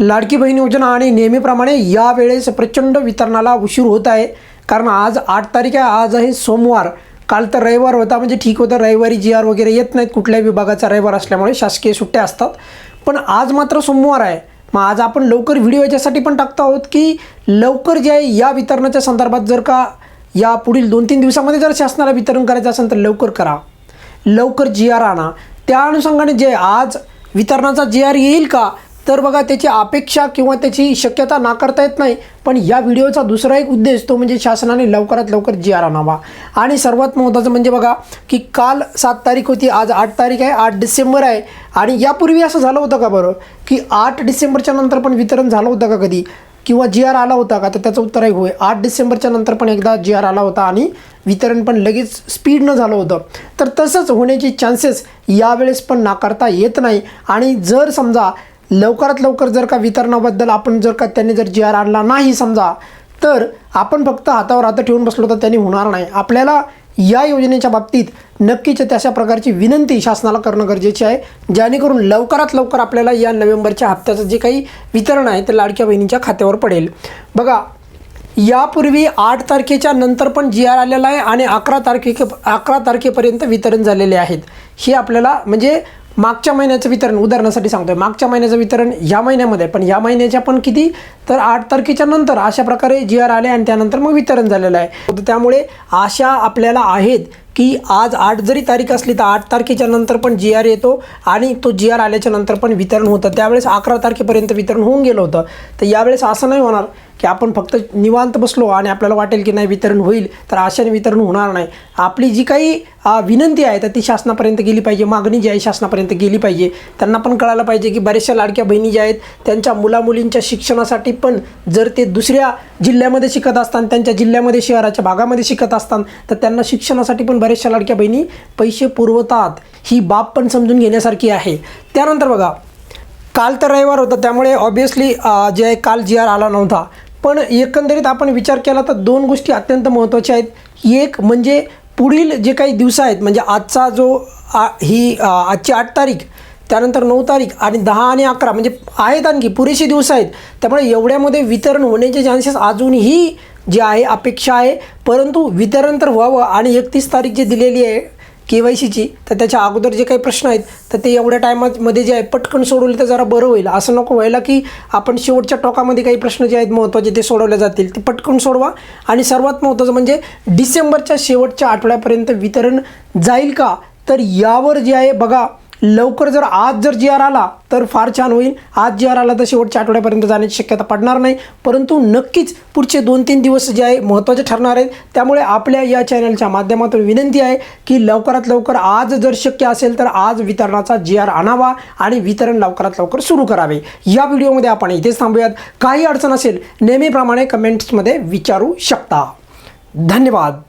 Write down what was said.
लाडकी बहीण योजना आणि नेहमीप्रमाणे यावेळेस प्रचंड वितरणाला उशीर होत आहे. कारण आज आठ तारीख आहे. आज आहे सोमवार. काल तर रविवार होता. म्हणजे ठीक होतं. रविवारी जी आर वगैरे येत नाहीत. कुठल्याही विभागाचा रविवार असल्यामुळे शासकीय सुट्ट्या असतात. पण आज मात्र सोमवार आहे. मग आज आपण लवकर व्हिडिओ याच्यासाठी पण टाकतो आहोत की लवकर जे आहे या वितरणाच्या संदर्भात जर का या पुढील दोन तीन दिवसामध्ये जर शासनाला वितरण करायचं असेल तर लवकर करा. लवकर जी आर आणा. त्या अनुषंगाने जे आज वितरणाचा जी आर येईल का? तर बघा त्याची अपेक्षा किंवा त्याची शक्यता नाकारता येत नाही. पण या व्हिडिओचा दुसरा एक उद्देश तो म्हणजे शासनाने लवकरात लवकर जी आर आणावा आणि सर्वात महत्त्वाचं म्हणजे बघा की काल सात तारीख होती आज आठ तारीख आहे आठ डिसेंबर आहे. आणि यापूर्वी असं झालं होतं का बरं की आठ डिसेंबरच्या नंतर पण वितरण झालं होतं का कधी? किंवा जी आर आला होता का? तर त्याचं उत्तर आहे होय. आठ डिसेंबरच्या नंतर पण एकदा जी आर आला होता आणि वितरण पण लगेच स्पीडनं झालं होतं. तर तसंच होण्याची चान्सेस यावेळेस पण नाकारता येत नाही. आणि जर समजा लवकरात लवकर जर का वितरणाबद्दल आपण जर का त्यांनी जर जी आर आणला नाही समजा तर आपण फक्त हातावर हात ठेवून बसलो तर त्यांनी होणार नाही. आपल्याला या योजनेच्या बाबतीत नक्कीच तशा प्रकारची विनंती शासनाला करणं गरजेचे आहे जेणेकरून लवकरात लवकर आपल्याला या नोव्हेंबरच्या हप्त्याचं जे काही वितरण आहे ते लाडक्या बहिणीच्या खात्यावर पडेल. बघा यापूर्वी आठ तारखेच्या नंतर पण जी आर आलेला आहे आणि अकरा तारखे अकरा तारखेपर्यंत वितरण झालेले आहेत. हे आपल्याला म्हणजे मागच्या महिन्याचं वितरण उदाहरणासाठी सांगतोय. मागच्या महिन्याचं वितरण ह्या महिन्यामध्ये आहे, पण ह्या महिन्याच्या पण किती? तर आठ तारखेच्या नंतर अशा प्रकारे जी आर आले आणि त्यानंतर मग वितरण झालेलं आहे. तर त्यामुळे आशा आपल्याला आहेत की आज आठ जरी तारीख असली तर आठ तारखेच्या नंतर पण जी आर येतो आणि तो जी आर आल्याच्यानंतर पण वितरण होतं. त्यावेळेस अकरा तारखेपर्यंत वितरण होऊन गेलं होतं. तर यावेळेस असं नाही होणार. की आपण फक्त निवांत बसलो आणि आपल्याला वाटेल की नाही वितरण होईल तर आशाने वितरण होणार नाही. आपली जी काही विनंती आहे तर ती शासनापर्यंत गेली पाहिजे. मागणी जी आहे शासनापर्यंत गेली पाहिजे. त्यांना पण कळायला पाहिजे की बऱ्याचशा लाडक्या बहिणी ज्या आहेत त्यांच्या मुलामुलींच्या शिक्षणासाठी पण जर ते दुसऱ्या जिल्ह्यामध्ये शिकत असतात त्यांच्या जिल्ह्यामध्ये शहराच्या भागामध्ये शिकत असतात तर त्यांना शिक्षणासाठी पण बऱ्याचशा लाडक्या बहिणी पैसे पुरवतात. ही बाब पण समजून घेण्यासारखी आहे. त्यानंतर बघा काल तर रविवार होता त्यामुळे ऑब्वियसली जे आहे काल जी आर आला नव्हता. पण एकंदरीत आपण विचार केला तर दोन गोष्टी अत्यंत महत्त्वाच्या आहेत. एक म्हणजे पुढील जे काही दिवस आहेत म्हणजे आजचा जो आ, ही आजची आठ तारीख त्यानंतर नऊ तारीख आणि दहा आणि अकरा म्हणजे आहेत आणखी पुरेसे दिवस आहेत. त्यामुळे एवढ्यामध्ये वितरण होण्याचे चान्सेस अजूनही जे आहे अपेक्षा आहे. परंतु वितरण तर व्हावं आणि एकतीस तारीख जी दिलेली आहे के वाय सीची तर त्याच्या अगोदर जे काही प्रश्न आहेत तर ते एवढ्या टायमामध्ये जे आहे पटकन सोडवले तर जरा बरं होईल. असं नको व्हायला की आपण शेवटच्या टोकामध्ये काही प्रश्न जे आहेत महत्त्वाचे ते सोडवले जातील. ते पटकन सोडवा. आणि सर्वात महत्त्वाचं म्हणजे डिसेंबरच्या शेवटच्या आठवड्यापर्यंत वितरण जाईल का? तर यावर जे आहे बघा लवकर जर आज जर जी आर आला तर फार छान होईल. आज जी आर आला तर शेवटच्या आठवड्यापर्यंत जाण्याची शक्यता पडणार नाही. परंतु नक्कीच पुढचे दोन तीन दिवस जे आहे महत्त्वाचे ठरणार आहेत. त्यामुळे आपल्या या चॅनलच्या माध्यमातून विनंती आहे की लवकरात लवकर आज जर शक्य असेल तर आज वितरणाचा जी आर आणावा आणि वितरण लवकरात लवकर सुरू करावे. या व्हिडिओमध्ये आपण इथेच थांबूयात. काही अडचण असेल नेहमीप्रमाणे कमेंट्समध्ये विचारू शकता. धन्यवाद.